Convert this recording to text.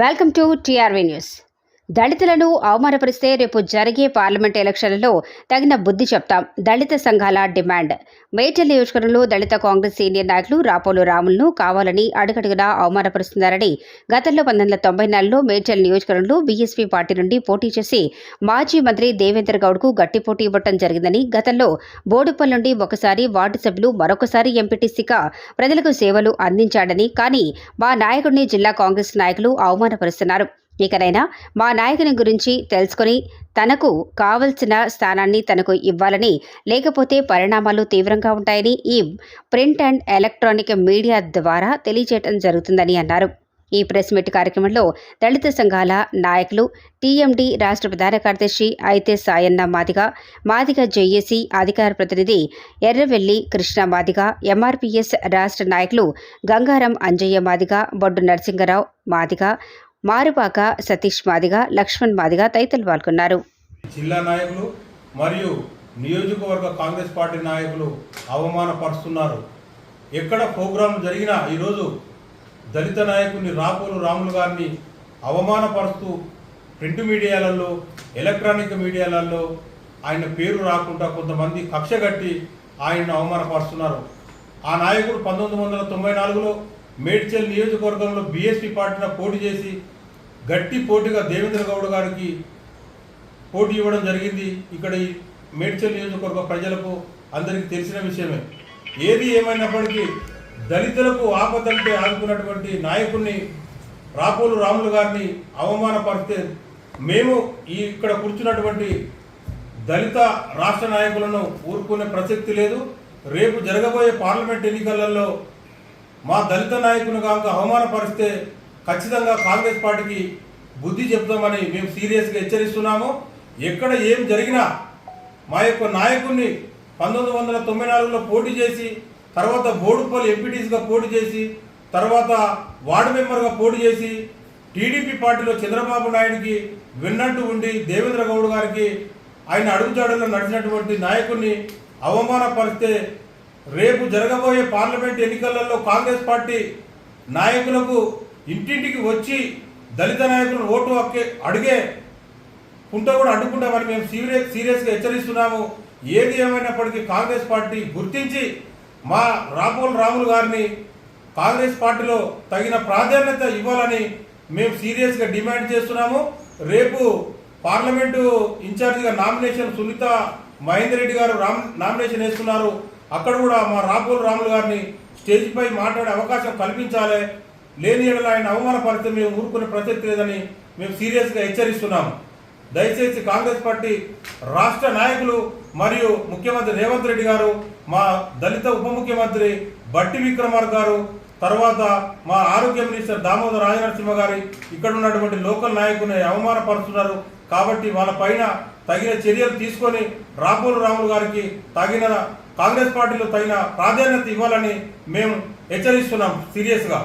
Welcome to TRV news దళితులను అవమానపరిస్తే రేపు జరిగే పార్లమెంట్ ఎలక్షన్లలో తగిన బుద్ధి చెప్తాం. దళిత సంఘాల డిమాండ్. మేడ్చల్ నియోజకవర్గంలో దళిత కాంగ్రెస్ సీనియర్ నాయకులు రాపోలు రాములను కావాలని అడుగడుగునా అవమానపరుస్తున్నారని గతంలో పంతొమ్మిది వందల తొంభై నాలుగులో మేడ్చల్ నియోజకవర్గంలో బీఎస్పీ పార్టీ నుండి పోటీ చేసి మాజీ మంత్రి దేవేంద్ర గౌడ్కు గట్టి పోటీ ఇవ్వటం జరిగిందని గతంలో బోడుపల్ నుండి ఒకసారి వార్డు సభ్యులు మరొకసారి ఎంపీటీసీగా ప్రజలకు సేవలు అందించాడని కానీ మా నాయకుడిని జిల్లా కాంగ్రెస్ నాయకులు అవమానపరుస్తున్నారు. ఇకనైనా మా నాయకుని గురించి తెలుసుకొని తనకు కావలసిన స్థానాన్ని తనకు ఇవ్వాలని లేకపోతే పరిణామాలు తీవ్రంగా ఉంటాయని ఈ ప్రింట్ అండ్ ఎలక్ట్రానిక్ మీడియా ద్వారా తెలియజేయడం జరుగుతుందని అన్నారు. ఈ ప్రెస్ మీట్ కార్యక్రమంలో దళిత సంఘాల నాయకులు టీఎండి రాష్ట్ర ప్రధాన కార్యదర్శి అయితే సాయన్న మాదిగ మాదిగ జేఏసీ అధికార ప్రతినిధి ఎర్రవెల్లి కృష్ణ మాదిగ ఎంఆర్పీఎస్ రాష్ట్ర నాయకులు గంగారం అంజయ్య మాదిగ బొడ్డు నరసింహరావు మాదిగ మారుపాక సతీష్ మాదిగ లక్ష్మణ్ మాదిగ తదితరులు పాల్గొన్నారు. జిల్లా నాయకులు మరియు నియోజకవర్గ కాంగ్రెస్ పార్టీ నాయకులు అవమానపరుస్తున్నారు. ఎక్కడ ప్రోగ్రాం జరిగినా ఈరోజు దళిత నాయకుని రాపోలు రాములు గారిని అవమానపరుస్తూ ప్రింట్ మీడియాలలో ఎలక్ట్రానిక్ మీడియాలలో ఆయన పేరు రాకుండా కొంతమంది కక్ష కట్టి ఆయన్ని అవమానపరుస్తున్నారు. ఆ నాయకుడు పంతొమ్మిది వందల తొంభై నాలుగులో మేడ్చల్ నియోజకవర్గంలో బీఎస్పీ పార్టీలో పోటీ చేసి గట్టి పోటీగా దేవేంద్ర గౌడ్ గారికి పోటీ ఇవ్వడం జరిగింది. ఇక్కడ ఈ మేడ్చల్ నియోజకవర్గ ప్రజలకు అందరికీ తెలిసిన విషయమే. ఏది ఏమైనప్పటికీ దళితులకు ఆపదంటే ఆదుకున్నటువంటి నాయకుడిని రాపోలు రాములు గారిని అవమానపరిస్తే మేము ఈ ఇక్కడ కూర్చున్నటువంటి దళిత రాష్ట్ర నాయకులను ఊరుకునే ప్రసక్తి లేదు. రేపు జరగబోయే పార్లమెంట్ ఎన్నికలలో మా దళిత నాయకుని కనుక అవమానపరిస్తే ఖచ్చితంగా కాంగ్రెస్ పార్టీకి బుద్ధి చెప్తామని మేము సీరియస్గా హెచ్చరిస్తున్నాము. ఎక్కడ ఏం జరిగినా మా యొక్క నాయకుడిని పంతొమ్మిది వందల తొంభై నాలుగులో పోటీ చేసి తర్వాత బోడుపల్లి ఎంపీటీసీగా పోటీ చేసి తర్వాత వార్డు మెంబర్గా పోటీ చేసి టీడీపీ పార్టీలో చంద్రబాబు నాయుడికి విన్నట్టు ఉండి దేవేంద్ర గౌడ్ గారికి ఆయన అడుగుజాడల్లో నడిచినటువంటి నాయకుడిని అవమానపరిస్తే రేపు జరగబోయే పార్లమెంట్ ఎన్నికలలో కాంగ్రెస్ పార్టీ నాయకులకు ఇంటింటికి వచ్చి దళిత నాయకులను ఓటు హక్కే అడిగే కుంట కూడా అడ్డుకుంటామని మేము సీరియస్ సీరియస్గా హెచ్చరిస్తున్నాము. ఏది ఏమైనప్పటికీ కాంగ్రెస్ పార్టీ గుర్తించి మా రాపోల్ రాములు గారిని కాంగ్రెస్ పార్టీలో తగిన ప్రాధాన్యత ఇవ్వాలని మేము సీరియస్గా డిమాండ్ చేస్తున్నాము. రేపు పార్లమెంటు ఇన్ఛార్జిగా నామినేషన్ సునీత మహేందర్ రెడ్డి గారు రామ్ నామినేషన్ వేస్తున్నారు అక్కడ కూడా మా రాపోల్ రాములు గారిని స్టేజ్పై మాట్లాడే అవకాశం కల్పించాలి. లేని ఆయన అవమానపరిస్తే మేము ఊరుకునే ప్రసక్తి లేదని మేము సీరియస్గా హెచ్చరిస్తున్నాము దయచేసి కాంగ్రెస్ పార్టీ రాష్ట్ర నాయకులు మరియు ముఖ్యమంత్రి రేవంత్ రెడ్డి గారు మా దళిత ఉప ముఖ్యమంత్రి బట్టి విక్రమార్ గారు తర్వాత మా ఆరోగ్య మినిస్టర్ దామోదర్ రాజనరసింహ గారి ఇక్కడ ఉన్నటువంటి లోకల్ నాయకుని అవమానపరుస్తున్నారు. కాబట్టి వాళ్ళ పైన తగిన చర్యలు తీసుకొని రాబోలు రాములు గారికి తగిన కాంగ్రెస్ పార్టీలో తగిన ప్రాధాన్యత ఇవ్వాలని మేము హెచ్చరిస్తున్నాం సీరియస్గా.